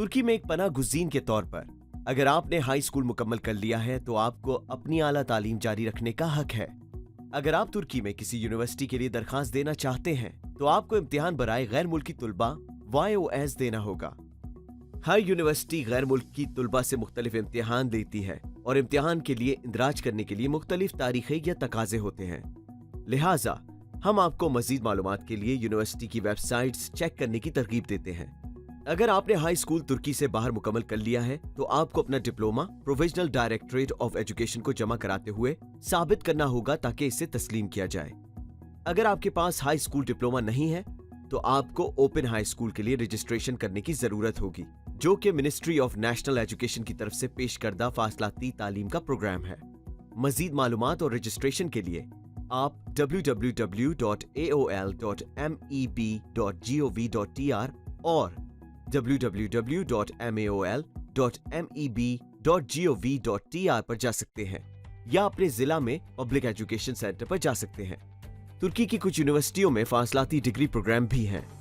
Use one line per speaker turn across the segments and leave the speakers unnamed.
तुर्की में एक पना गुजीन के तौर पर, अगर आपने हाई स्कूल मुकम्मल कर लिया है तो आपको अपनी आला तालीम जारी रखने का हक है। अगर आप तुर्की में किसी यूनिवर्सिटी के लिए दरखास्त देना चाहते हैं तो आपको इम्तिहान बराए गैर मुल्की तुलबा वाई ओ एस देना होगा। हर यूनिवर्सिटी गैर मुल्की तुलबा से मुख्तलिफ़ इम्तिहान लेती है और इम्तिहान के लिए इंदराज करने के लिए मुख्तलिफ़ तारीखें या तकाजे होते हैं। लिहाजा, हम आपको मजीद मालूम के लिए यूनिवर्सिटी की वेबसाइट्स चेक करने की तरकीब देते हैं। अगर आपने हाई स्कूल तुर्की से बाहर मुकम्मल कर लिया है तो आपको अपना diploma provisional directorate of education को जमा कराते हुए साबित करना होगा ताकि इसे तस्लीम किया जाए। अगर आपके पास हाई स्कूल डिप्लोमा नहीं है तो आपको ओपन हाई स्कूल के लिए रजिस्ट्रेशन करने की ज़रूरत होगी, जो कि मिनिस्ट्री ऑफ़ नेशनल एजुकेशन की तरफ़ से पेश करदा फासलाती तालीम का प्रोग्राम है। मजीद मालूम और रजिस्ट्रेशन के लिए आप www.aol.meb.gov.tr और www.maol.meb.gov.tr पर जा सकते हैं, या अपने जिला में पब्लिक एजुकेशन सेंटर पर जा सकते हैं। तुर्की की कुछ यूनिवर्सिटियों में फासलाती डिग्री प्रोग्राम भी हैं।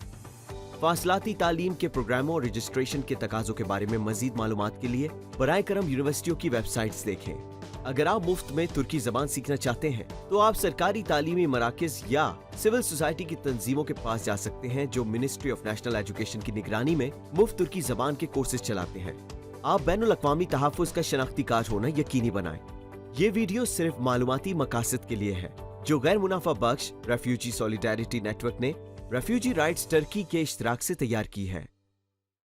फासलाती तालीम के प्रोग्रामों और रजिस्ट्रेशन के तकाजों के बारे में मजीद मालूम के लिए बरए करम यूनिवर्सिटियों की वेबसाइट्स देखें। अगर आप मुफ़्त में तुर्की जबान सीखना चाहते हैं तो आप सरकारी तालीमी मराकज या सिविल सोसाइटी की तंजीमों के पास जा सकते हैं जो मिनिस्ट्री ऑफ़ नेशनल एजुकेशन की निगरानी में मुफ़्त तुर्की जबान के कोर्सेज चलाते हैं। आप बैन अवी तहफ़ का शनाख्ती कार्ड होना यकीनी बनाए। ये वीडियो सिर्फ़ मालूमती मकासद के लिए है, जो गैर मुनाफा बख्श, रेफ्यूजी सॉलिडारिटी नेटवर्क ने रेफ्यूजी राइट्स टर्की के इश्तराक से तैयार की है।